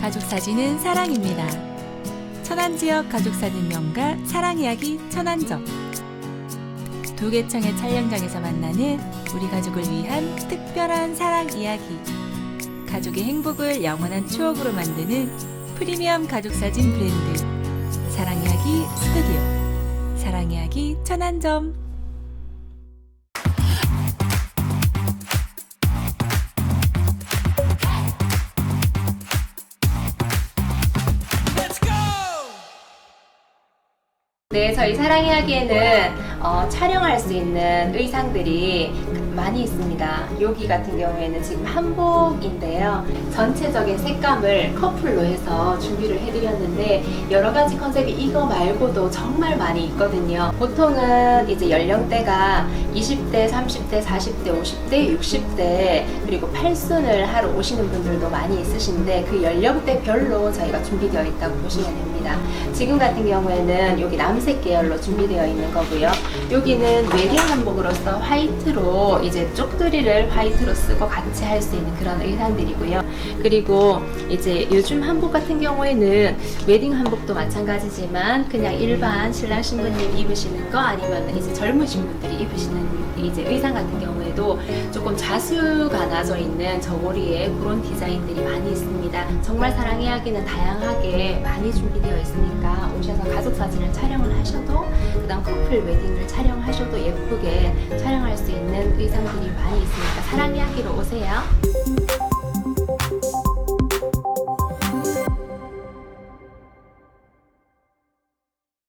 가족 사진은 사랑입니다. 천안 지역 가족 사진 명가 사랑 이야기 천안점. 도계청의 촬영장에서 만나는 우리 가족을 위한 특별한 사랑 이야기. 가족의 행복을 영원한 추억으로 만드는 프리미엄 가족 사진 브랜드 사랑 이야기 스튜디오. 사랑 이야기 천안점. 네, 저희 사랑 이야기에는 어, 촬영할 수 있는 의상들이 많이 있습니다. 여기 같은 경우에는 지금 한복인데요. 전체적인 색감을 커플로 해서 준비를 해드렸는데 여러 가지 컨셉이 이거 말고도 정말 많이 있거든요. 보통은 이제 연령대가 20대, 30대, 40대, 50대, 60대 그리고 팔순을 하러 오시는 분들도 많이 있으신데 그 연령대별로 저희가 준비되어 있다고 보시면 됩니다. 지금 같은 경우에는 여기 남색 계열로 준비되어 있는 거고요. 여기는 웨딩 한복으로서 화이트로 이제 쪽두리를 화이트로 쓰고 같이 할 수 있는 그런 의상들이고요. 그리고 이제 요즘 한복 같은 경우에는 웨딩 한복도 마찬가지지만 그냥 일반 신랑 신부님 입으시는 거 아니면 이제 젊으신 분들이 입으시는 이제 의상 같은 경우에도 조금 자수가 나져 있는 저고리에 그런 디자인들이 많이 있습니다. 정말 사랑 이야기는 다양하게 많이 준비되어 있으니까 오셔서 가족 사진을 촬영을 하셔도 그다음 커플 웨딩을 촬영하셔도 예쁘게 촬영할 수 있는 의상들이 많이 있으니까 사랑 이야기로 오세요.